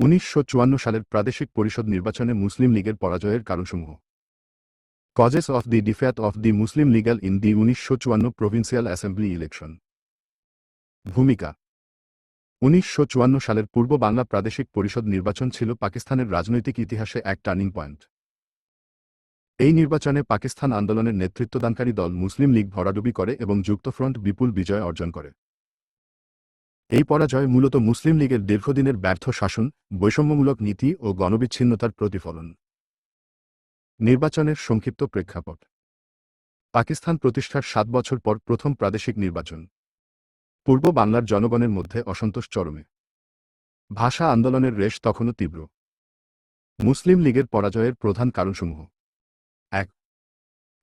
উনিশশো চুয়ান্ন সালের প্রাদেশিক পরিষদ নির্বাচনে মুসলিম লীগের পরাজয়ের কারণসমূহ। Causes of the defeat of the Muslim League in the উনিশশো চুয়ান্ন প্রভিন্সিয়াল অ্যাসেম্বলি ইলেকশন ভূমিকা। উনিশশো চুয়ান্ন সালের পূর্ব বাংলা প্রাদেশিক পরিষদ নির্বাচন ছিল পাকিস্তানের রাজনৈতিক ইতিহাসে এক টার্নিং পয়েন্ট। এই নির্বাচনে পাকিস্তান আন্দোলনের নেতৃত্বদানকারী দল মুসলিম লীগ ভরাডুবি করে এবং যুক্তফ্রন্ট বিপুল বিজয় অর্জন করে। এই পরাজয় মূলত মুসলিম লীগের দীর্ঘদিনের ব্যর্থ শাসন, বৈষম্যমূলক নীতি ও গণবিচ্ছিন্নতার প্রতিফলন। নির্বাচনের সংক্ষিপ্ত প্রেক্ষাপট। পাকিস্তান প্রতিষ্ঠার সাত বছর পর প্রথম প্রাদেশিক নির্বাচন। পূর্ব বাংলার জনগণের মধ্যে অসন্তোষ চরমে। ভাষা আন্দোলনের রেশ তখনও তীব্র। মুসলিম লীগের পরাজয়ের প্রধান কারণসমূহ। এক,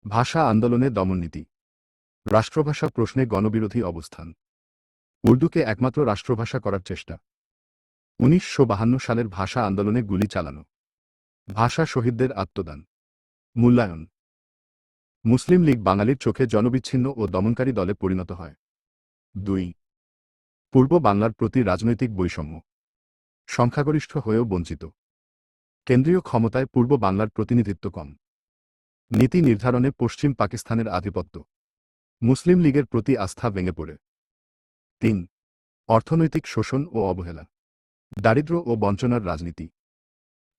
ভাষা আন্দোলনে দমননীতি রাষ্ট্রভাষা প্রশ্নে গণবিরোধী অবস্থান। উর্দুকে একমাত্র রাষ্ট্রভাষা করার চেষ্টা। উনিশশো সালের ভাষা আন্দোলনে গুলি চালানো। ভাষা শহীদদের আত্মদান। মূল্যায়ন। মুসলিম লীগ বাঙালির চোখে জনবিচ্ছিন্ন ও দমনকারী দলে পরিণত হয়। দুই। পূর্ব বাংলার প্রতি রাজনৈতিক বৈষম্য। সংখ্যাগরিষ্ঠ হয়েও বঞ্চিত। কেন্দ্রীয় ক্ষমতায় পূর্ব বাংলার প্রতিনিধিত্ব কম। নীতি নির্ধারণে পশ্চিম পাকিস্তানের আধিপত্য। মুসলিম লীগের প্রতি আস্থা ভেঙে পড়ে। তিন, অর্থনৈতিক শোষণ ও অবহেলা, দারিদ্র ও বঞ্চনার রাজনীতি।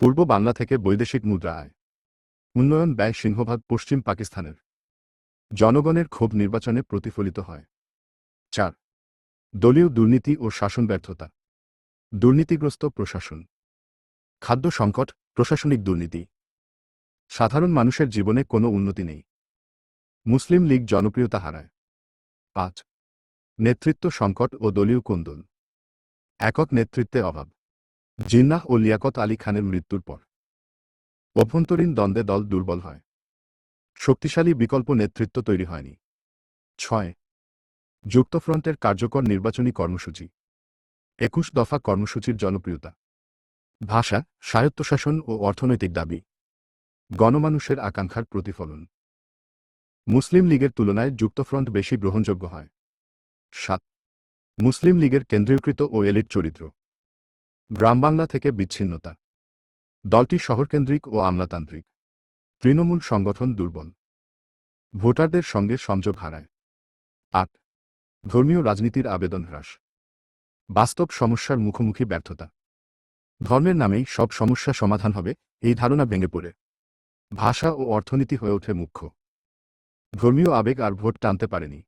পূর্ব বাংলা থেকে বৈদেশিক মুদ্রা আয়, উন্নয়ন ব্যয় সিংহভাগ পশ্চিম পাকিস্তানের। জনগণের ক্ষোভ নির্বাচনে প্রতিফলিত হয়। চার, দলীয় দুর্নীতি ও শাসন ব্যর্থতা, দুর্নীতিগ্রস্ত প্রশাসন, খাদ্য সংকট, প্রশাসনিক দুর্নীতি। সাধারণ মানুষের জীবনে কোনো উন্নতি নেই। মুসলিম লীগ জনপ্রিয়তা হারায়। পাঁচ নেতৃত্ব সংকট ও দলীয় কোন্দল। একক নেতৃত্বে অভাব। জিন্নাহ ও লিয়াকত আলী খানের মৃত্যুর পর। অভ্যন্তরীণ দ্বন্দ্বে দল দুর্বল হয়। শক্তিশালী বিকল্প নেতৃত্ব তৈরি হয়নি। ছয়, যুক্তফ্রন্টের কার্যকর নির্বাচনী কর্মসূচি। একুশ দফা কর্মসূচির জনপ্রিয়তা। ভাষা, স্বায়ত্তশাসন ও অর্থনৈতিক দাবি। গণমানুষের আকাঙ্ক্ষার প্রতিফলন। মুসলিম লীগের তুলনায় যুক্তফ্রন্ট বেশি গ্রহণযোগ্য হয়। সাত। মুসলিম লীগের কেন্দ্রীয়কৃত ও এলিট চরিত্র। গ্রামবাংলা থেকে বিচ্ছিন্নতা। দলটি শহরকেন্দ্রিক ও আমলাতান্ত্রিক। তৃণমূল সংগঠন দুর্বল। ভোটারদের সঙ্গে সংযোগ হারায়। আট। ধর্মীয় রাজনীতির আবেদন হ্রাস। বাস্তব সমস্যার মুখোমুখি ব্যর্থতা। ধর্মের নামেই সব সমস্যা সমাধান হবে, এই ধারণা ভেঙে পড়ে। ভাষা ও অর্থনীতি হয়ে ওঠে মুখ্য। ধর্মীয় আবেগ আর ভোট টানতে পারেনি।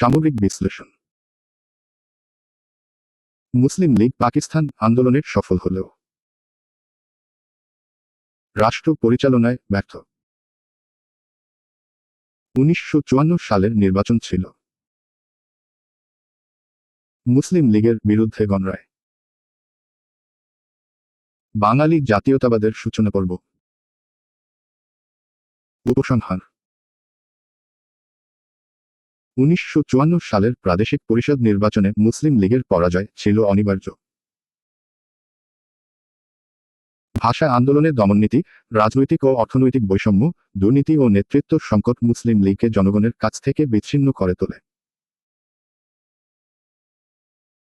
সামগ্রিক বিশ্লেষণ। মুসলিম লীগ পাকিস্তান আন্দোলনের সফল হলেও রাষ্ট্র পরিচালনায় ব্যর্থ। উনিশশো চুয়ান্ন সালের নির্বাচন ছিল। মুসলিম লীগের বিরুদ্ধে গণরায়। বাঙালি জাতীয়তাবাদের সূচনা পর্ব। উপসংহার। উনিশশো চুয়ান্ন সালের প্রাদেশিক পরিষদ নির্বাচনে মুসলিম লীগের পরাজয় ছিল অনিবার্য। ভাষা আন্দোলনের দমননীতি, রাজনৈতিক ও অর্থনৈতিক বৈষম্য, দুর্নীতি ও নেতৃত্ব সংকট মুসলিম লীগকে জনগণের কাছ থেকে বিচ্ছিন্ন করে তোলে।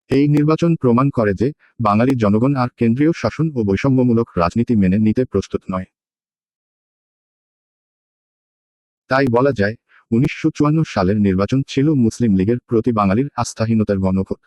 এই নির্বাচন প্রমাণ করে যে বাঙালি জনগণ আর কেন্দ্রীয় শাসন ও বৈষম্যমূলক রাজনীতি মেনে নিতে প্রস্তুত নয়। তাই বলা যায় উনিশশো চুয়ান্ন সালের নির্বাচন ছিল মুসলিম লীগের প্রতি বাঙালির আস্থাহীনতার গণভোট